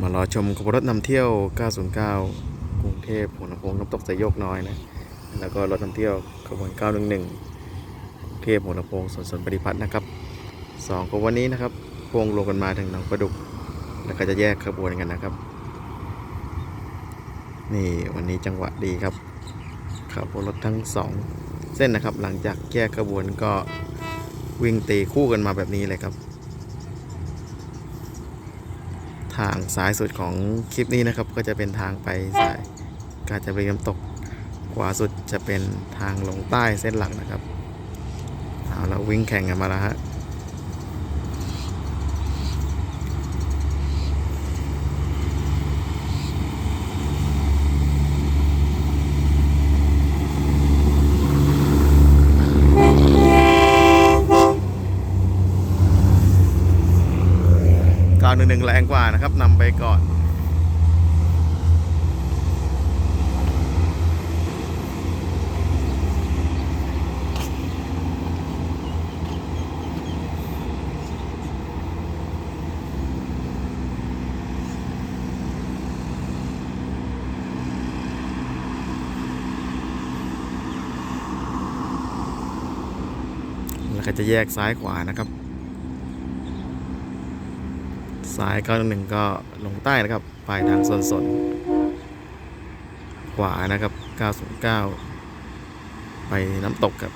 มารอชมขบวนรถนำเที่ยว 909 กรุงเทพหัวลำโพงน้ำตกสายโยกน้อยนะ แล้วก็รถนำเที่ยวขบวน 911กรุงเทพหัวลำโพงสวนสนปฏิพัฒน์นะครับสองขบวนนี้นะครับพวงรวมกันมาถึงหนองประดุก แล้วก็จะแยกขบวนกันนะครับ นี่วันนี้จังหวะดีครับขับรถทั้งสองเส้นนะครับ หลังจากแยกขบวนก็วิ่งตีคู่กันมาแบบนี้เลยครับ ทางซ้ายสุดของคลิปนี้นะครับ ก็จะเป็นทางไปสายกาญจนบุรีน้ำตก ขวาสุดจะเป็นทางลงใต้เส้นหลักนะครับเอาแล้ววิ่งแข่งกันมาแล้วฮะ ก้าวหนึ่งหนึ่งแรงกว่านะครับนำไปก่อนแล้วก็จะแยกซ้ายขวานะครับ ซ้าย911ก็ลงใต้นะครับปลายทางสนสนขวานะครับ 909 ไปน้ำตกครับ